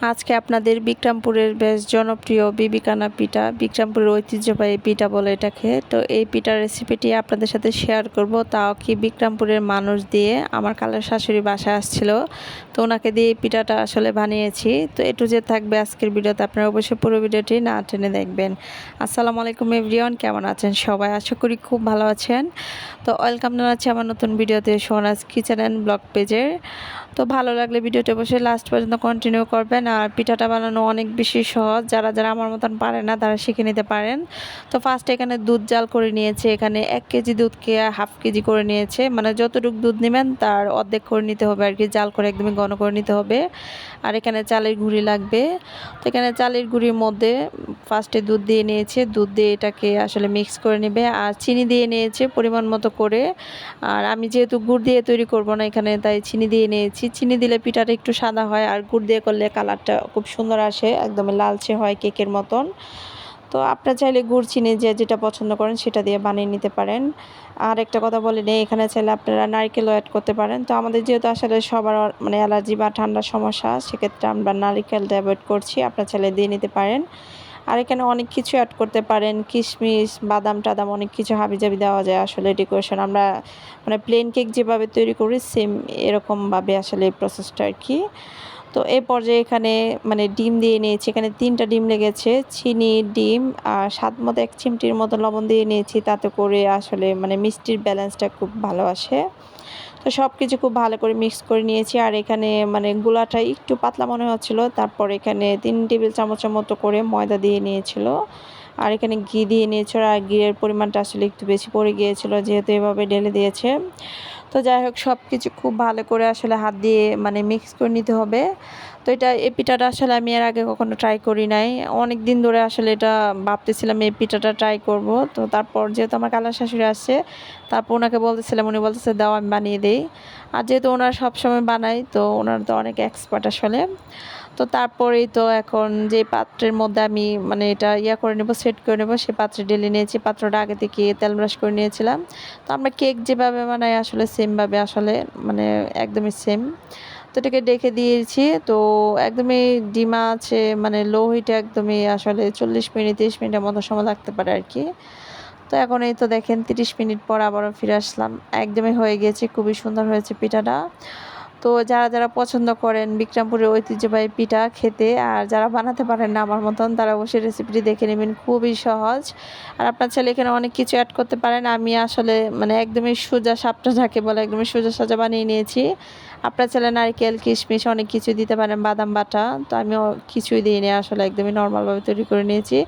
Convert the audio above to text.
আজকে আপনাদের বিক্রমপুরের বেশ জনপ্রিয় বিবিকানা পিঠা, বিক্রমপুরের ঐতিহ্যবাহী পিঠা বলে এটাকে। তো এই পিঠার রেসিপিটি আপনাদের সাথে শেয়ার করব। তাও কি বিক্রমপুরের মানুষ দিয়ে আমার কালের শাশুড়ি বাসায় আসছিল, তো ওনাকে দিয়ে এই পিঠাটা আসলে বানিয়েছি। তো একটু যে থাকবে আজকের ভিডিওতে। আপনারা অবশ্যই পুরো ভিডিওটি না টেনে দেখবেন। আসসালামু আলাইকুম এভরিওয়ান কেমন আছেন? সবাই আশা করি খুব ভালো আছেন। তো ওয়েলকাম জানাচ্ছি আমার নতুন ভিডিওতে সোনাজ কিচেন অ্যান্ড ব্লগ পেজের। তো ভালো লাগলে ভিডিওটি অবশ্যই লাস্ট পর্যন্ত কন্টিনিউ করবেন। আর পিঠাটা বানানো অনেক বেশি সহজ। যারা যারা আমার মতন পারে না, তারা শিখে নিতে পারেন। তো ফার্স্ট এখানে দুধ জাল করে নিয়েছে। এখানে এক কেজি দুধকে হাফ কেজি করে নিয়েছে। মানে যতটুকু দুধ নেবেন, তার অর্ধেক করে নিতে হবে আর কি। জাল করে একদমই ঘন করে নিতে হবে। আর এখানে চালের গুঁড়ি লাগবে। তো এখানে চালের গুঁড়ির মধ্যে ফার্স্টে দুধ দিয়ে নিয়েছে। দুধ দিয়ে এটাকে আসলে মিক্স করে নেবে। আর চিনি দিয়ে নিয়েছে পরিমাণ মতো করে। আর আমি যেহেতু গুড় দিয়ে তৈরি করব না এখানে, তাই চিনি দিয়ে নিয়েছি। চিনি দিলে পিঠাটা একটু সাদা হয়। আর গুড় দিয়ে করলে কালারটা খুব সুন্দর আসে একদম লালচে হয় কেকের মতন। তো আপনারা চাইলে গুড় চিনি যে যেটা পছন্দ করেন সেটা দিয়ে বানিয়ে নিতে পারেন। আর একটা কথা বলে নেই, এখানে চাইলে আপনারা নারকেলও অ্যাড করতে পারেন। তো আমাদের যেহেতু আসলে সবার মানে অ্যালার্জি বা ঠান্ডার সমস্যা, সেক্ষেত্রে আমরা নারিকেলটা অ্যাভয়েড করছি, আপনারা চাইলে দিয়ে নিতে পারেন। আর এখানে অনেক কিছু অ্যাড করতে পারেন, কিশমিশ, বাদাম টাদাম অনেক কিছু হাবিজাবি দেওয়া যায় আসলে ডেকোরেশন আমরা মানে প্লেন কেক যেভাবে তৈরি করি সেম এরকমভাবে আসলে এই প্রসেসটা আর কি। তো এই পর্যায়ে এখানে মানে ডিম দিয়ে নিয়েছি। এখানে তিনটা ডিম লেগেছে, চিনি, ডিম আর স্বাদ মতো এক চিমটির মতো লবণ দিয়ে নিয়েছি। তাতে করে আসলে মানে মিষ্টির ব্যালেন্সটা খুব ভালো আসে। তো সব কিছু খুব ভালো করে মিক্স করে নিয়েছি। আর এখানে মানে গুলাটা একটু পাতলা মনে হচ্ছিল। তারপর এখানে তিন টেবিল চামচের মতো করে ময়দা দিয়ে নিয়েছিল। আর এখানে ঘি দিয়ে নিয়েছিল। আর ঘিয়ের পরিমাণটা আসলে একটু বেশি পড়ে গিয়েছিল, যেহেতু এভাবে ঢেলে দিয়েছে। তো যাই হোক সব কিছু খুব ভালো করে আসলে হাত দিয়ে মানে মিক্স করে নিতে হবে। তো এটা এই পিঠাটা আসলে আমি এর আগে কখনো ট্রাই করি নাই। অনেক দিন ধরে আসলে এটা ভাবতেছিলাম এই পিঠাটা ট্রাই করব। তো তারপর যেহেতু আমার কালার শাশুড়ি আসছে, তারপর ওনাকে বলতেছিলাম, উনি বলতেছে, দাও, আমি বানিয়ে দিই। আর যেহেতু ওনার সবসময় বানাই তো ওনার তো অনেক এক্সপার্ট আসলে। তো তারপরেই তো এখন যে পাত্রের মধ্যে আমি মানে এটা ইয়া করে নেব সেট করে নেব, সে পাত্রে ডেলে নিয়েছি। পাত্রটা আগে থেকে তেল ব্রাশ করে নিয়েছিলাম। তো আমরা কেক যেভাবে বানাই, আসলে সেমভাবে আসলে মানে একদমই সেম তো এটাকে ডেকে দিয়েছি, তো একদমই ডিমা আছে মানে লো হিটে একদমই আসলে চল্লিশ মিনিট, তিরিশ মিনিটের মতো সময় লাগতে পারে আর কি। তো এখন এই তো দেখেন, তিরিশ মিনিট পর আবারও ফিরে আসলাম। একদমই হয়ে গিয়েছে খুবই সুন্দর হয়েছে পিঠাটা। তো যারা যারা পছন্দ করেন বিক্রমপুরের ঐতিহ্যবাহী পিঠা খেতে আর যারা বানাতে পারেন না আমার মতন, তারা অবশ্যই রেসিপিটি দেখে নেবেন। খুবই সহজ। আর আপনার ছেলে এখানে অনেক কিছু অ্যাড করতে পারেন। আমি আসলে মানে একদমই সোজা সাপটা যাকে বলে একদমই সোজা সাজা বানিয়ে নিয়েছি। আপনার ছেলে নারকেল, কিশমিশ অনেক কিছু দিতে পারেন, বাদাম বাটা। তো আমিও কিছুই দিই নি আসলে একদমই নর্মালভাবে তৈরি করে নিয়েছি।